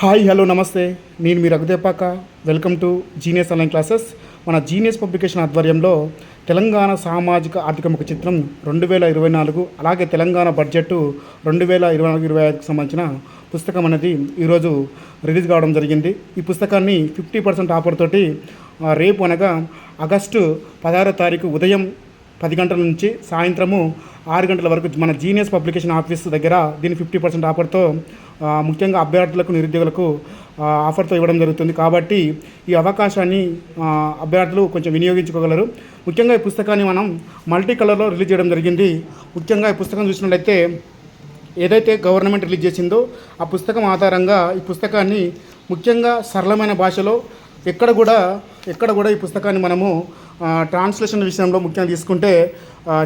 Hi hello నమస్తే. నేను మీ Raghudepaka welcome to Genius online classes మన జీనియస్ పబ్లికేషన్ ఆధ్వర్యంలో తెలంగాణ సామాజిక ఆర్థిక ముఖ చిత్రం రెండు వేల ఇరవై నాలుగు అలాగే తెలంగాణ బడ్జెట్ రెండు వేల ఇరవై నాలుగు ఇరవై ఐదుకు సంబంధించిన పుస్తకం అనేది ఈరోజు రిలీజ్ కావడం జరిగింది. ఈ పుస్తకాన్ని ఫిఫ్టీ పర్సెంట్ ఆఫర్ తోటి రేపు అనగా ఆగస్టు పదహారో తారీఖు ఉదయం పది గంటల నుంచి సాయంత్రము ఆరు గంటల వరకు మన జీనియస్ పబ్లికేషన్ ఆఫీస్ దగ్గర దీన్ని ఫిఫ్టీ పర్సెంట్ ఆఫర్తో ముఖ్యంగా అభ్యర్థులకు నిరుద్యోగులకు ఆఫర్తో ఇవ్వడం జరుగుతుంది. కాబట్టి ఈ అవకాశాన్ని అభ్యర్థులు కొంచెం వినియోగించుకోగలరు. ముఖ్యంగా ఈ పుస్తకాన్ని మనం మల్టీ కలర్లో రిలీజ్ చేయడం జరిగింది. ముఖ్యంగా ఈ పుస్తకం చూసినట్లయితే ఏదైతే గవర్నమెంట్ రిలీజ్ చేసిందో ఆ పుస్తకం ఆధారంగా ఈ పుస్తకాన్ని ముఖ్యంగా సరళమైన భాషలో ఎక్కడ కూడా ఎక్కడ కూడా ఈ పుస్తకాన్ని మనము ట్రాన్స్లేషన్ విషయంలో ముఖ్యంగా తీసుకుంటే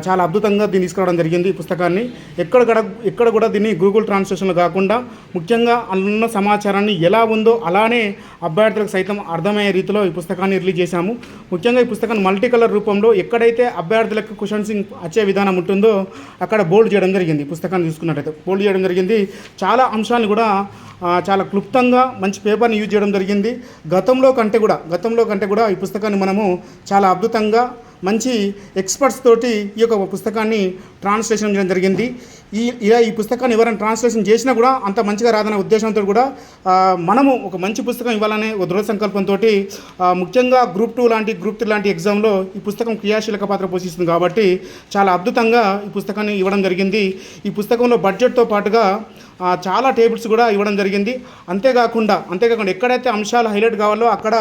చాలా అద్భుతంగా దీన్ని తీసుకురావడం జరిగింది ఈ పుస్తకాన్ని. ఎక్కడ ఎక్కడ కూడా దీన్ని గూగుల్ ట్రాన్స్లేషన్లో కాకుండా ముఖ్యంగా అందులో సమాచారాన్ని ఎలా ఉందో అలానే అభ్యర్థులకు సైతం అర్థమయ్యే రీతిలో ఈ పుస్తకాన్ని రిలీజ్ చేశాము. ముఖ్యంగా ఈ పుస్తకాన్ని మల్టీ కలర్ రూపంలో ఎక్కడైతే అభ్యర్థులకు క్వశ్చన్సింగ్ వచ్చే విధానం ఉంటుందో అక్కడ బోల్డ్ చేయడం జరిగింది పుస్తకాన్ని తీసుకున్నట్టయితే. బోల్డ్ చేయడం జరిగింది. చాలా అంశాన్ని కూడా చాలా క్లుప్తంగా మంచి పేపర్ని యూజ్ చేయడం జరిగింది. గతంలో కంటే కూడా గతంలో కంటే కూడా ఈ పుస్తకాన్ని మనము చాలా అద్భుతంగా మంచి ఎక్స్పర్ట్స్ తోటి ఈ యొక్క పుస్తకాన్ని ట్రాన్స్లేషన్ చేయడం జరిగింది. ఈ ఇలా ఈ పుస్తకాన్ని ఎవరైనా ట్రాన్స్లేషన్ చేసినా కూడా అంత మంచిగా రాదనే ఉద్దేశంతో కూడా మనము ఒక మంచి పుస్తకం ఇవ్వాలనే ఒక దృఢ సంకల్పంతో ముఖ్యంగా గ్రూప్ టూ లాంటి గ్రూప్ త్రీ లాంటి ఎగ్జామ్లో ఈ పుస్తకం క్రియాశీలక పాత్ర పోషిస్తుంది కాబట్టి చాలా అద్భుతంగా ఈ పుస్తకాన్ని ఇవ్వడం జరిగింది. ఈ పుస్తకంలో బడ్జెట్తో పాటుగా చాలా టేబుల్స్ కూడా ఇవ్వడం జరిగింది. అంతేకాకుండా అంతేకాకుండా ఎక్కడైతే అంశాలు హైలైట్ కావాలో అక్కడ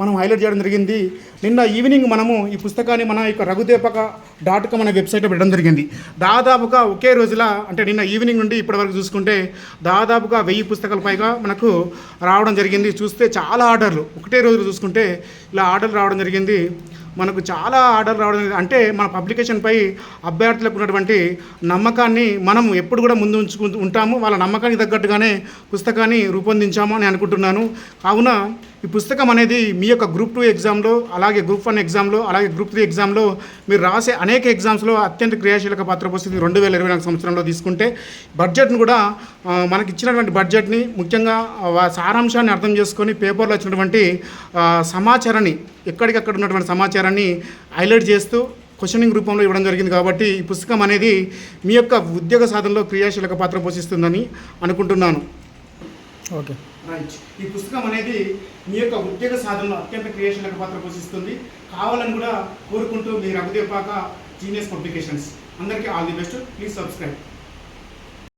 మనం హైలైట్ చేయడం జరిగింది. నిన్న ఈవినింగ్ మనము ఈ పుస్తకాన్ని మన యొక్క రఘుదేపక డాట్ కామ్ అనే వెబ్సైట్లో పెట్టడం జరిగింది. దాదాపుగా ఒకే రోజుల అంటే నిన్న ఈవినింగ్ నుండి ఇప్పటివరకు చూసుకుంటే దాదాపుగా వెయ్యి పుస్తకాల పైగా మనకు రావడం జరిగింది. చూస్తే చాలా ఆర్డర్లు. ఒకటే రోజు చూసుకుంటే ఇలా ఆర్డర్లు రావడం జరిగింది. మనకు చాలా ఆర్డర్ రావడం అంటే మన పబ్లికేషన్పై అభ్యర్థులకు ఉన్నటువంటి నమ్మకాన్ని మనం ఎప్పుడు కూడా ముందు ఉంచుకు ఉంటాము. వాళ్ళ నమ్మకానికి తగ్గట్టుగానే పుస్తకాన్ని రూపొందించాము అని అనుకుంటున్నాను. కావున ఈ పుస్తకం అనేది మీ యొక్క గ్రూప్ టూ ఎగ్జామ్లో అలాగే గ్రూప్ వన్ ఎగ్జామ్లో అలాగే గ్రూప్ త్రీ ఎగ్జామ్లో మీరు రాసే అనేక ఎగ్జామ్స్లో అత్యంత క్రియాశీలక పాత్ర పోస్తుంది రెండు వేల ఇరవై నాలుగు సంవత్సరంలో తీసుకుంటే బడ్జెట్ను కూడా మనకి ఇచ్చినటువంటి బడ్జెట్ని ముఖ్యంగా సారాంశాన్ని అర్థం చేసుకొని పేపర్లో వచ్చినటువంటి సమాచారాన్ని ఎక్కడికక్కడ ఉన్నటువంటి సమాచారం సమాచారాన్ని హైలైట్ చేస్తూ క్వశ్చనింగ్ రూపంలో ఇవ్వడం జరిగింది కాబట్టి ఈ పుస్తకం అనేది మీ యొక్క ఉద్యోగ సాధనలో క్రియాశీలక పాత్ర పోషిస్తుందని అనుకుంటున్నాను. ఓకే. రైట్. ఈ పుస్తకం అనేది మీ యొక్క ఉద్యోగ సాధనలో అత్యంత క్రియాశీలక పాత్ర పోషిస్తుంది. కావాలని కూడా కోరుకుంటూ మీ రఘుదేపాక జీనియస్ పబ్లికేషన్స్. అందరికీ all the best. Please subscribe.